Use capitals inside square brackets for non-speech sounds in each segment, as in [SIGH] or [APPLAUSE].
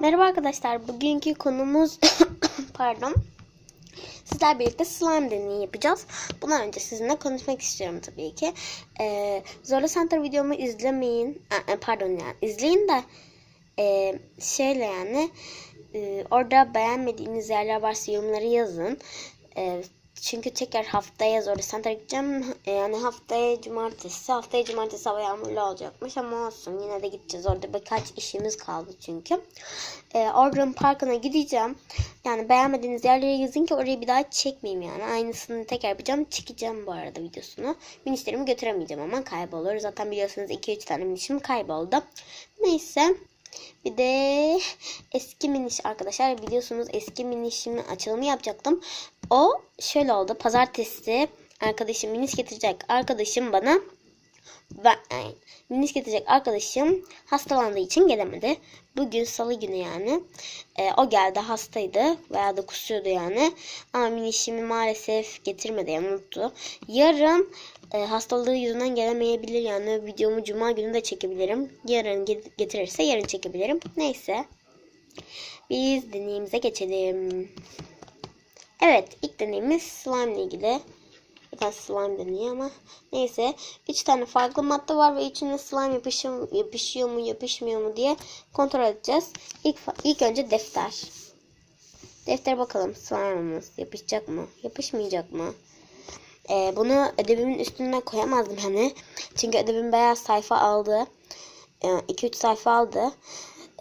Merhaba arkadaşlar. Bugünkü konumuz [COUGHS] pardon. Sizler birlikte slime deneyi yapacağız. Bundan önce sizinle konuşmak istiyorum tabii ki. Ee, Zorla Center videomu izlemeyin. Aa, pardon yani izleyin de e, şeyle yani e, orada beğenmediğiniz yerler varsa yorumları yazın. E, çünkü tekrar haftaya Zorla Center gideceğim. E, yani haftaya cumartesi. Haftaya cumartesi hava yağmurlu olacakmış ama olsun. Yine de gideceğiz. Orada birkaç işimiz kaldı çünkü. E, Organ Parkı'na gideceğim. Yani beğenmediğiniz yerleri yazın ki orayı bir daha çekmeyeyim yani. Aynısını tekrar yapacağım. Çekeceğim bu arada videosunu. Minişlerimi götüremeyeceğim ama kaybolur. Zaten biliyorsunuz 2-3 tane minişim kayboldu. Neyse. Bir de eski miniş arkadaşlar biliyorsunuz eski minişimin açılımı yapacaktım. O şöyle oldu. Pazartesi arkadaşım miniş getirecek. Arkadaşım bana ben miniş getirecek arkadaşım hastalandığı için gelemedi. Bugün salı günü yani. E, o geldi hastaydı veya da kusuyordu yani. Ama minişimi maalesef getirmedi yani unuttu. Yarın e, hastalığı yüzünden gelemeyebilir yani videomu cuma günü de çekebilirim. Yarın get- getirirse yarın çekebilirim. Neyse. Biz deneyimize geçelim. Evet ilk deneyimiz slime ile ilgili. Bir tane slime deneyi ama neyse. Üç tane farklı madde var ve içine slime yapışıyor, yapışıyor mu yapışmıyor mu diye kontrol edeceğiz. İlk, ilk önce defter. Deftere bakalım slime'ımız yapışacak mı? Yapışmayacak mı? Ee, bunu ödevimin üstüne koyamazdım hani. Çünkü ödevim bayağı sayfa aldı. 2-3 sayfa aldı.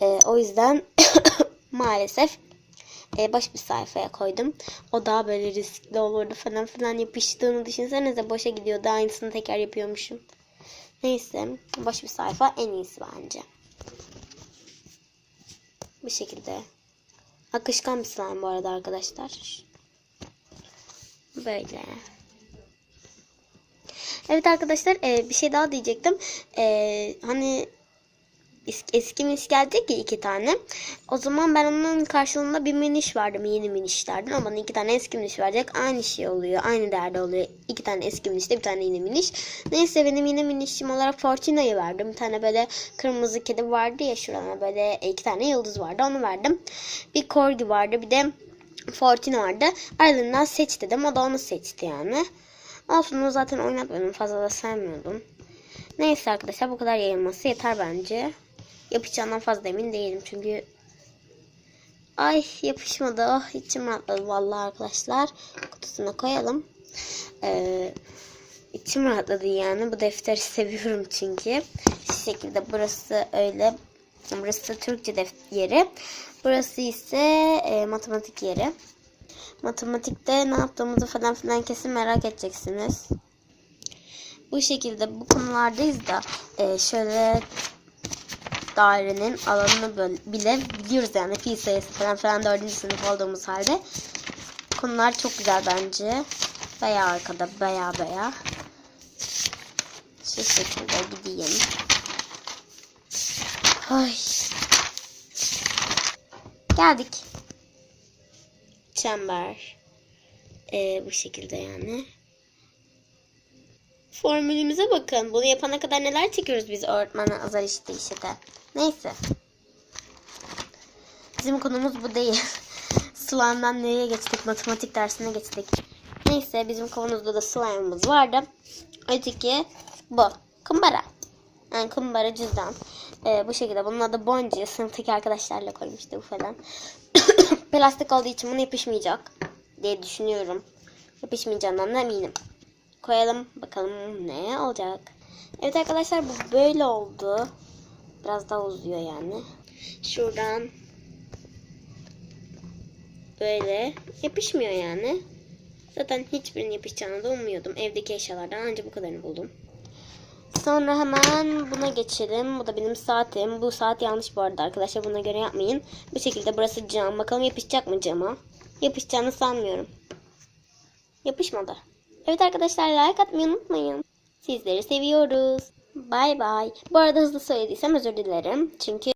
Ee, o yüzden [COUGHS] maalesef e, boş bir sayfaya koydum. O daha böyle riskli olurdu falan filan yapıştığını düşünsenize boşa gidiyordu. Aynısını tekrar yapıyormuşum. Neyse boş bir sayfa en iyisi bence. Bu şekilde. Akışkan bir slime bu arada arkadaşlar. Böyle. Evet arkadaşlar e, bir şey daha diyecektim. E, hani es- eski miniş gelecek ya iki tane. O zaman ben onun karşılığında bir miniş verdim. Yeni minişlerden. Ama iki tane eski miniş verecek. Aynı şey oluyor. Aynı değerde oluyor. İki tane eski minişte bir tane yeni miniş. Neyse benim yeni minişim olarak Fortuna'yı verdim. Bir tane böyle kırmızı kedi vardı ya şurana böyle iki tane yıldız vardı. Onu verdim. Bir corgi vardı. Bir de Fortuna vardı. Aralarından seç dedim. O da onu seçti yani. Olsun onu zaten oynatmadım. Fazla da sevmiyordum. Neyse arkadaşlar bu kadar yayılması yeter bence. Yapacağından fazla emin değilim çünkü Ay yapışmadı. Oh içim rahatladı vallahi arkadaşlar. Kutusuna koyalım. Ee, içim rahatladı yani. Bu defteri [LAUGHS] seviyorum çünkü. Şu şekilde burası öyle. Burası Türkçe yeri. Burası ise e, matematik yeri. Matematikte ne yaptığımızı falan filan kesin merak edeceksiniz. Bu şekilde bu konulardayız da e, şöyle dairenin alanını bile biliyoruz yani pi sayısı falan falan dördüncü sınıf olduğumuz halde. Konular çok güzel bence. Baya arkada baya baya. Şu şekilde gideyim. Ay. Geldik. Çember. Ee, bu şekilde yani. Formülümüze bakın. Bunu yapana kadar neler çekiyoruz biz öğretmenle azar işte işte. Neyse. Bizim konumuz bu değil. [LAUGHS] Slime'dan nereye geçtik? Matematik dersine geçtik. Neyse bizim konumuzda da slime'ımız vardı. Öteki bu. Kumbara. Yani kumbara cüzdan. Ee, bu şekilde. Bunun adı Bonci. Sınıftaki arkadaşlarla koymuştu bu falan. [COUGHS] Plastik olduğu için bunu yapışmayacak diye düşünüyorum. Yapışmayacağından da eminim. Koyalım bakalım ne olacak. Evet arkadaşlar bu böyle oldu. Biraz daha uzuyor yani. Şuradan böyle yapışmıyor yani. Zaten hiçbirinin yapışacağını da ummuyordum. Evdeki eşyalardan ancak bu kadarını buldum. Sonra hemen buna geçelim. Bu da benim saatim. Bu saat yanlış bu arada arkadaşlar. Buna göre yapmayın. Bu şekilde burası cam. Bakalım yapışacak mı cama? Yapışacağını sanmıyorum. Yapışmadı. Evet arkadaşlar like atmayı unutmayın. Sizleri seviyoruz. Bay bay. Bu arada hızlı söylediysem özür dilerim. Çünkü